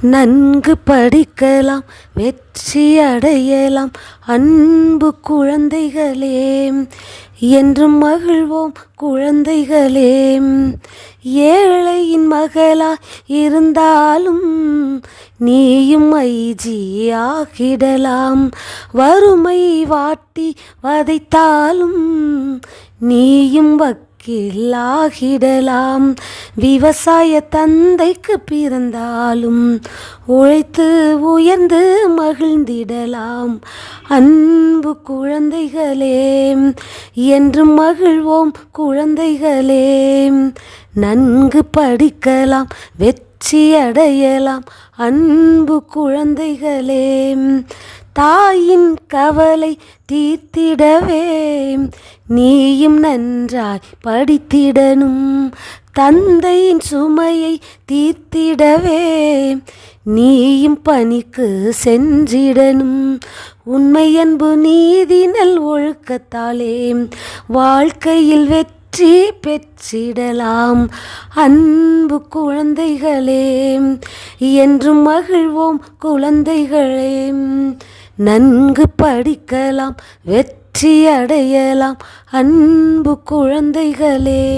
நன்கு படிக்கலாம் வெற்றி அடையலாம். அன்பு குழந்தைகளே என்றும் மகிழ்வோம் குழந்தைகளே. ஏழையின் மகளா இருந்தாலும் நீயும் ஐஜி ஆகிடலாம் வறுமை வாட்டி வதைத்தாலும் நீயும் வக் கிள்ளாகிடலாம் விவசாய தந்தைக்கு பிறந்தாலும் உழைத்து உயர்ந்து மகிழ்ந்திடலாம். அன்பு குழந்தைகளே என்று மகிழ்வோம் குழந்தைகளே. நன்கு படிக்கலாம் வெற்றி அடையலாம் அன்பு குழந்தைகளே தாயின் கவலை தீர்த்திடவே. நீயும் நன்றாய் படித்திடனும் தந்தையின் சுமையை தீர்த்திடவே. நீயும் பணிக்கு சென்றிடனும் உண்மை அன்பு நீதி நல் ஒழுக்கத்தாலே. வாழ்க்கையில் வெற்றி பெற்றிடலாம் அன்பு குழந்தைகளே. என்றும் மகிழ்வோம் குழந்தைகளே. நன்கு படிக்கலாம் வெற்றி அடையலாம். அன்பு குழந்தைகளே.